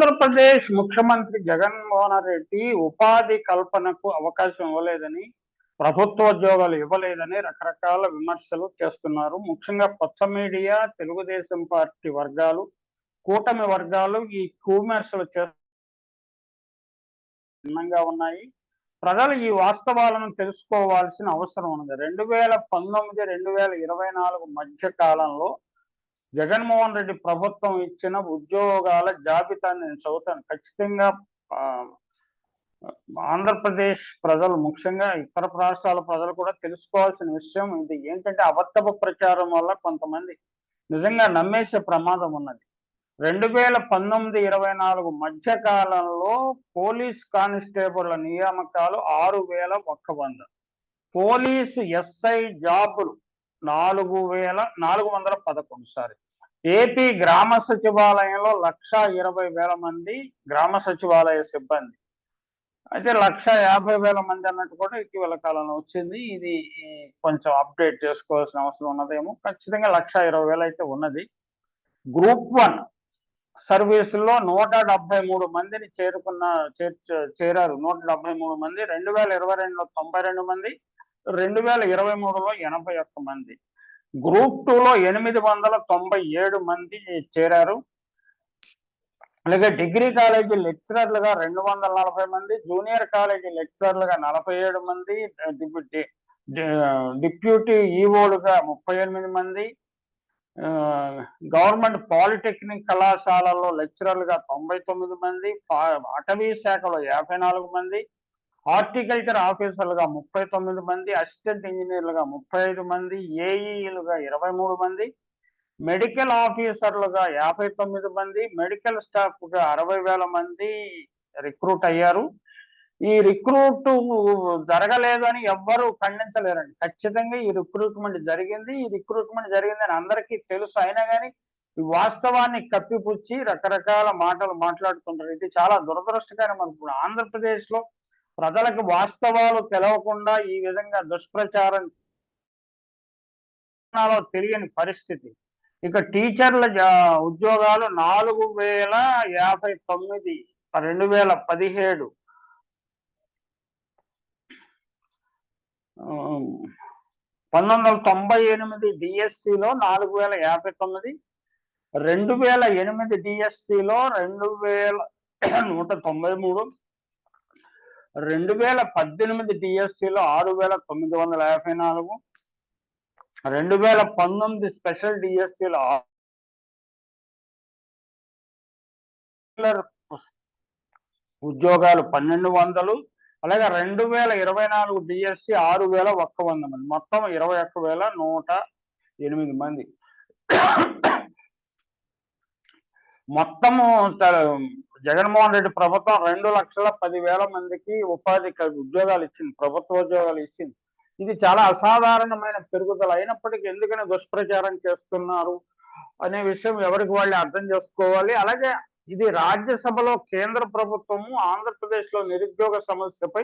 ఆంధ్రప్రదేశ్ ముఖ్యమంత్రి జగన్మోహన్ రెడ్డి ఉపాధి కల్పనకు అవకాశం ఇవ్వలేదని ప్రభుత్వోద్యోగాలు ఇవ్వలేదని రకరకాల విమర్శలు చేస్తున్నారు. ముఖ్యంగా కొత్త మీడియా తెలుగుదేశం పార్టీ వర్గాలు కూటమి వర్గాలు ఈ విమర్శలు భిన్నంగా ఉన్నాయి. ప్రజలు ఈ వాస్తవాలను తెలుసుకోవాల్సిన అవసరం ఉంది. రెండు వేల పంతొమ్మిది రెండు వేల ఇరవై నాలుగు మధ్య కాలంలో జగన్మోహన్ రెడ్డి ప్రభుత్వం ఇచ్చిన ఉద్యోగాల జాబితా నేను చదువుతాను. ఖచ్చితంగా ఆంధ్రప్రదేశ్ ప్రజలు ముఖ్యంగా ఇతర రాష్ట్రాల ప్రజలు కూడా తెలుసుకోవాల్సిన విషయం ఇది. ఏంటంటే అబద్ధపు ప్రచారం వల్ల కొంతమంది నిజంగా నమ్మేసే ప్రమాదం ఉన్నది. రెండు వేల పంతొమ్మిది ఇరవై నాలుగు మధ్య కాలంలో పోలీస్ కానిస్టేబుల్ నియామకాలు ఆరు వేల ఒక్క వంద. పోలీసు ఎస్ఐ జాబులు నాలుగు వేల నాలుగు వందల పదకొండు సారీ. ఏపీ గ్రామ సచివాలయంలో లక్ష ఇరవై వేల మంది గ్రామ సచివాలయ సిబ్బంది. అయితే లక్ష యాభై వేల మంది అన్నట్టు కూడా ఇటీవల కాలంలో వచ్చింది. ఇది కొంచెం అప్డేట్ చేసుకోవాల్సిన అవసరం ఉన్నదేమో. ఖచ్చితంగా లక్ష ఇరవై వేలు అయితే ఉన్నది. గ్రూప్ వన్ సర్వీసుల్లో నూట డెబ్బై మూడు మందిని చేరుకున్న చేర్చ చేరారు. నూట డెబ్బై మూడు మంది. రెండు వేల ఇరవై రెండులో తొంభై రెండు మంది. రెండు వేల ఇరవై మూడులో ఎనభై ఒక్క మంది. గ్రూప్ టూలో ఎనిమిది వందల తొంభై ఏడు మంది చేరారు. అలాగే డిగ్రీ కాలేజీ లెక్చరర్లుగా రెండు వందల నలభై మంది జూనియర్ కాలేజీ లెక్చరర్లుగా నలభై ఏడు మంది డిప్యూటీ ఈఓలుగా ముప్పై ఎనిమిది మంది గవర్నమెంట్ పాలిటెక్నిక్ కళాశాలలో లెక్చరర్లుగా తొంభై తొమ్మిది మంది అటవీ శాఖలో యాభై నాలుగు మంది హార్టికల్చర్ ఆఫీసర్లుగా ముప్పై తొమ్మిది మంది అసిస్టెంట్ ఇంజనీర్లుగా ముప్పై ఐదు మంది ఏఈలుగా ఇరవై మూడు మంది మెడికల్ ఆఫీసర్లుగా యాభై తొమ్మిది మంది మెడికల్ స్టాఫ్గా అరవై వేల మంది రిక్రూట్ అయ్యారు. ఈ రిక్రూట్ జరగలేదు అని ఎవ్వరూ ఖండించలేరండి. ఖచ్చితంగా ఈ రిక్రూట్మెంట్ జరిగింది. ఈ రిక్రూట్మెంట్ జరిగిందని అందరికీ తెలుసు. అయినా కానీ ఈ వాస్తవాన్ని కప్పిపుచ్చి రకరకాల మాటలు మాట్లాడుతుంటారు ఇది చాలా దురదృష్టకరం అనుకున్నాం. ఆంధ్రప్రదేశ్లో ప్రజలకు వాస్తవాలు తెలవకుండా ఈ విధంగా దుష్ప్రచారం తెలియని పరిస్థితి. ఇక టీచర్ల ఉద్యోగాలు నాలుగు వేల యాభై తొమ్మిది రెండు వేల పదిహేడు. పంతొమ్మిది వందల తొంభై ఎనిమిది డిఎస్సిలో నాలుగు వేల యాభై తొమ్మిది రెండు వేల ఎనిమిది డిఎస్సిలో రెండు వేల నూట తొంభై మూడు రెండు వేల పద్దెనిమిది డిఎస్సిలో ఆరు వేల తొమ్మిది వందల యాభై నాలుగు రెండు వేల పంతొమ్మిది స్పెషల్ డిఎస్సిలో ఉద్యోగాలు పన్నెండు వందలు అలాగే రెండు వేల ఇరవై నాలుగు డిఎస్సి ఆరు వేల ఒక్క వంద మంది. మొత్తం ఇరవై ఒక్క వేల నూట ఎనిమిది మంది. మొత్తము జగన్మోహన్ రెడ్డి ప్రభుత్వం రెండు లక్షల పదివేల మందికి ఉపాధి కల్- ఉద్యోగాలు ఇచ్చింది ప్రభుత్వ ఉద్యోగాలు ఇచ్చింది. ఇది చాలా అసాధారణమైన పెరుగుదల. అయినప్పటికీ ఎందుకని దుష్ప్రచారం చేస్తున్నారు అనే విషయం ఎవరికి వాళ్ళు అర్థం చేసుకోవాలి. అలాగే ఇది రాజ్యసభలో కేంద్ర ప్రభుత్వము ఆంధ్రప్రదేశ్లో నిరుద్యోగ సమస్యపై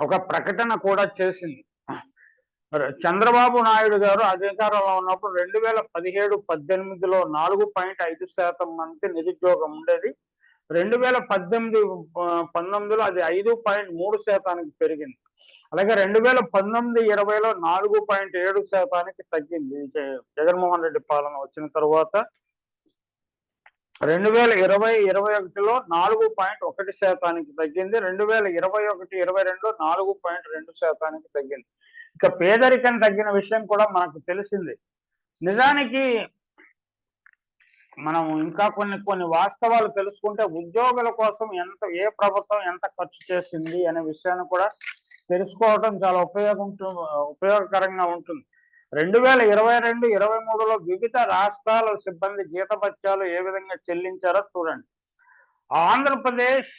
ఒక ప్రకటన కూడా చేసింది. చంద్రబాబు నాయుడు గారు అధికారంలో ఉన్నప్పుడు రెండు వేల పదిహేడు పద్దెనిమిదిలో నాలుగు పాయింట్ ఐదు శాతం మంది నిరుద్యోగం ఉండేది. రెండు వేల పద్దెనిమిది పంతొమ్మిదిలో అది ఐదు పాయింట్ మూడు శాతానికి పెరిగింది. అలాగే రెండు వేల పంతొమ్మిది ఇరవైలో నాలుగు పాయింట్ ఏడు శాతానికి తగ్గింది. జ- జగన్మోహన్ రెడ్డి పాలన వచ్చిన తర్వాత రెండు వేల ఇరవై ఇరవై ఒకటిలో నాలుగు పాయింట్ ఒకటి శాతానికి తగ్గింది. రెండు వేల ఇరవై ఒకటి ఇరవై రెండులో నాలుగు పాయింట్ రెండు శాతానికి తగ్గింది. ఇక పేదరికం తగ్గిన విషయం కూడా మనకు తెలిసింది. నిజానికి మనం ఇంకా కొన్ని కొన్ని వాస్తవాలు తెలుసుకుంటే ఉద్యోగుల కోసం ఎంత ఏ ప్రభుత్వం ఎంత ఖర్చు చేసింది అనే విషయాన్ని కూడా తెలుసుకోవడం చాలా ఉపయోగం ఉపయోగకరంగా ఉంటుంది. రెండు వేల ఇరవై రెండు ఇరవై మూడులో వివిధ రాష్ట్రాల సిబ్బంది జీతభత్యాలు ఏ విధంగా చెల్లించారో చూడండి. ఆంధ్రప్రదేశ్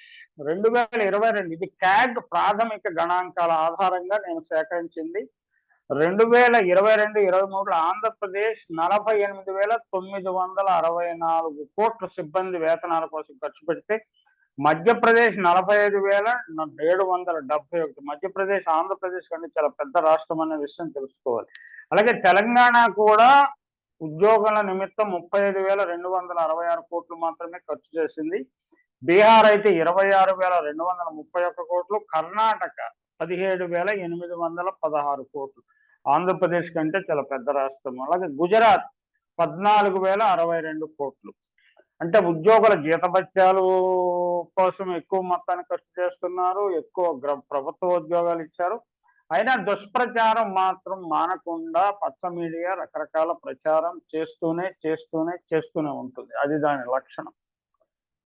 రెండు వేల ఇరవై రెండు. ఇది క్యాగ్ ప్రాథమిక గణాంకాల ఆధారంగా నేను సేకరించింది. రెండు వేల ఇరవై రెండు ఇరవై మూడులో ఆంధ్రప్రదేశ్ నలభై ఎనిమిది వేల తొమ్మిది వందల అరవై నాలుగు కోట్ల సిబ్బంది వేతనాల కోసం ఖర్చు పెడితే మధ్యప్రదేశ్ నలభై ఐదు వేల ఏడు వందల డెబ్బై ఒకటి. మధ్యప్రదేశ్ ఆంధ్రప్రదేశ్ కంటే చాలా పెద్ద రాష్ట్రం అనే విషయం తెలుసుకోవాలి. అలాగే తెలంగాణ కూడా ఉద్యోగుల నిమిత్తం ముప్పై ఐదు వేల రెండు వందల అరవై ఆరు కోట్లు మాత్రమే ఖర్చు చేసింది. బీహార్ అయితే ఇరవై ఆరు వేల రెండు వందల ముప్పై ఒక్క కోట్లు కర్ణాటక పదిహేడు వేల ఎనిమిది వందల పదహారు కోట్లు. ఆంధ్రప్రదేశ్ కంటే చాలా పెద్ద రాష్ట్రం. అలాగే గుజరాత్ పద్నాలుగు వేల అరవై రెండు కోట్లు. అంటే ఉద్యోగుల జీతభత్యాలు కోసం ఎక్కువ మొత్తాన్ని ఖర్చు చేస్తున్నారు ఎక్కువ ప్రభుత్వ ఉద్యోగాలు ఇచ్చారు. అయినా దుష్ప్రచారం మాత్రం మానకుండా పచ్చ మీడియా రకరకాల ప్రచారం చేస్తూనే చేస్తూనే చేస్తూనే ఉంటుంది. అది దాని లక్షణం.